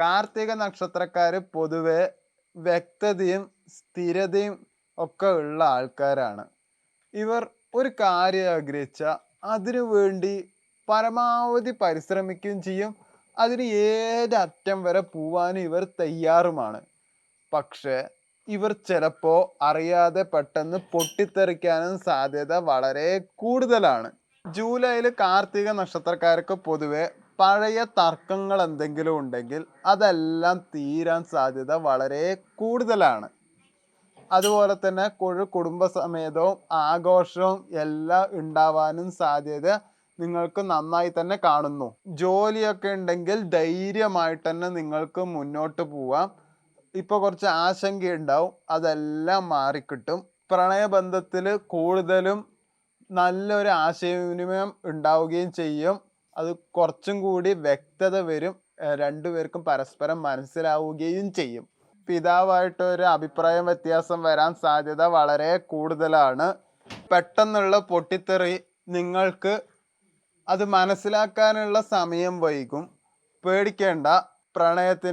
കാർത്തിക നക്ഷത്രക്കാർ പൊതുവെ വ്യക്തതയും സ്ഥിരതയും ഒക്കെ ഉള്ള ആൾക്കാരാണ്. ഇവർ ഒരു കാര്യം ആഗ്രഹിച്ച അതിനു വേണ്ടി പരമാവധി പരിശ്രമിക്കുകയും ചെയ്യും. അതിന് ഏതറ്റം വരെ പോവാനും ഇവർ തയ്യാറുമാണ്. പക്ഷേ ഇവർ ചിലപ്പോൾ അറിയാതെ പെട്ടെന്ന് പൊട്ടിത്തെറിക്കാനും സാധ്യത വളരെ കൂടുതലാണ്. ജൂലൈയിൽ കാർത്തിക നക്ഷത്രക്കാർക്ക് പൊതുവെ പഴയ തർക്കങ്ങൾ എന്തെങ്കിലും ഉണ്ടെങ്കിൽ അതെല്ലാം തീരാൻ സാധ്യത വളരെ കൂടുതലാണ്. അതുപോലെ തന്നെ കുഴു കുടുംബസമേതവും ആഘോഷവും എല്ലാം ഉണ്ടാവാനും സാധ്യത നിങ്ങൾക്ക് നന്നായി തന്നെ കാണുന്നു. ജോലിയൊക്കെ ഉണ്ടെങ്കിൽ ധൈര്യമായിട്ട് തന്നെ നിങ്ങൾക്ക് മുന്നോട്ട് പോവാം. ഇപ്പോൾ കുറച്ച് ആശങ്ക ഉണ്ടാവും അതെല്ലാം മാറിക്കിട്ടും. പ്രണയബന്ധത്തിൽ കൂടുതലും നല്ലൊരു ആശയവിനിമയം ഉണ്ടാവുകയും ചെയ്യും. അത് കുറച്ചും കൂടി വ്യക്തത വരും രണ്ടുപേർക്കും പരസ്പരം മനസ്സിലാവുകയും ചെയ്യും. പിതാവായിട്ട് ഒരു അഭിപ്രായം വ്യത്യാസം വരാൻ സാധ്യത വളരെ കൂടുതലാണ്. പെട്ടെന്നുള്ള പൊട്ടിത്തെറി നിങ്ങൾക്ക് അത് മനസ്സിലാക്കാനുള്ള സമയം വൈകും. പേടിക്കേണ്ട പ്രണയത്തിന്റെ